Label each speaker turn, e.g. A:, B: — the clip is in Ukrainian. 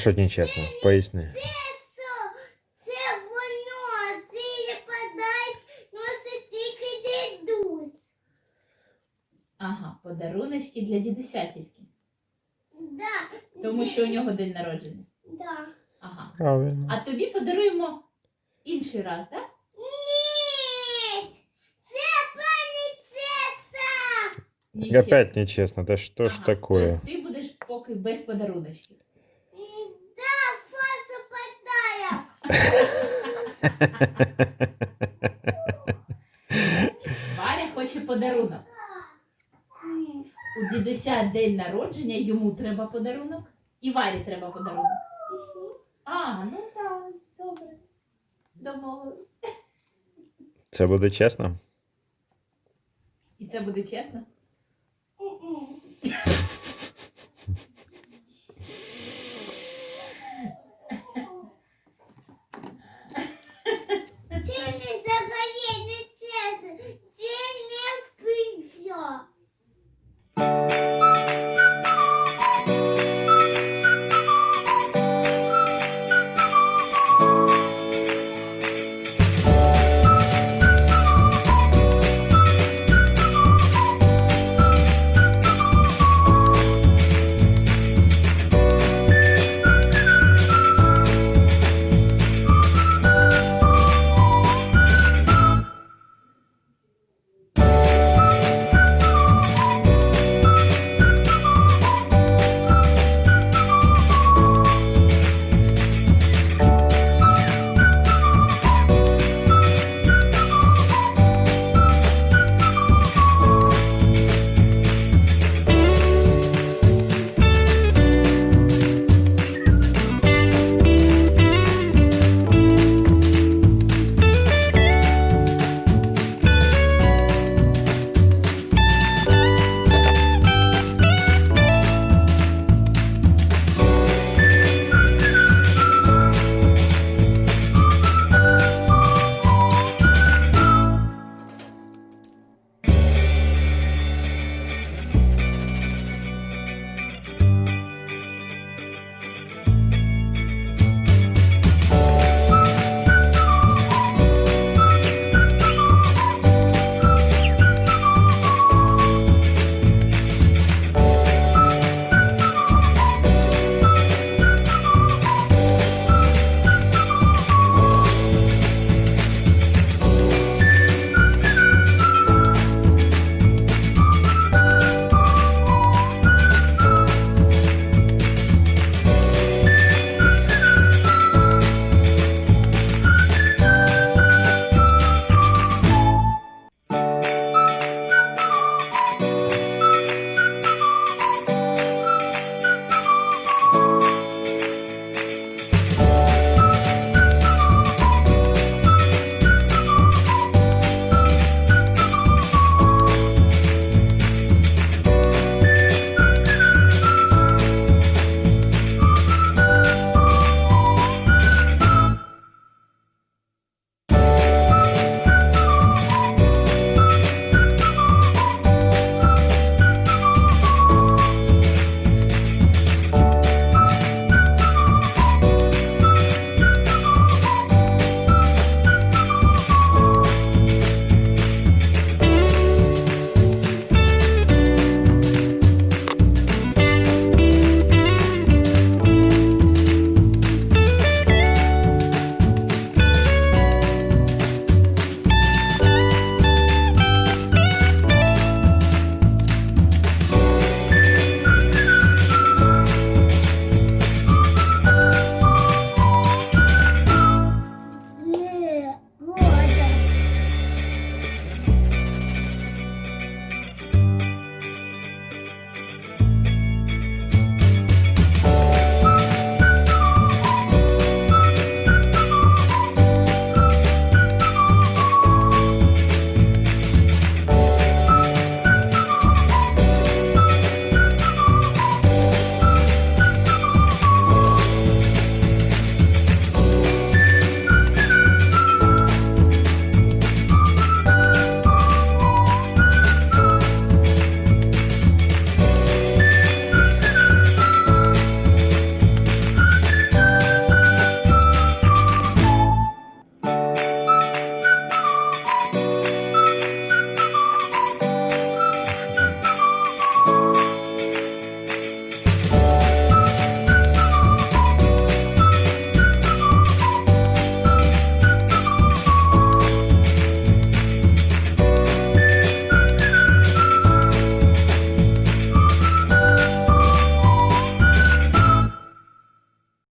A: що нечесно? Поясни.
B: Це воно. Це подарок носить тільки дідусь.
C: Ага, подаруночки для дідуся тільки.
B: Да.
C: Тому що у нього день народження.
B: Да.
C: Ага.
A: Правильно.
C: А тобі подаруємо інший раз, так?
B: Ні! Це!
C: Нічого.
A: Опять нечесно, да что ж
C: Ага,
A: такое?
C: тобто Ти будеш поки без подаруночків. Варя хоче подарунок. У дідуся день народження, йому треба подарунок. І Варі треба подарунок. А, ну так, добре. Домовились.
A: Це буде чесно?
C: І це буде чесно? не загорели, це не пиджо.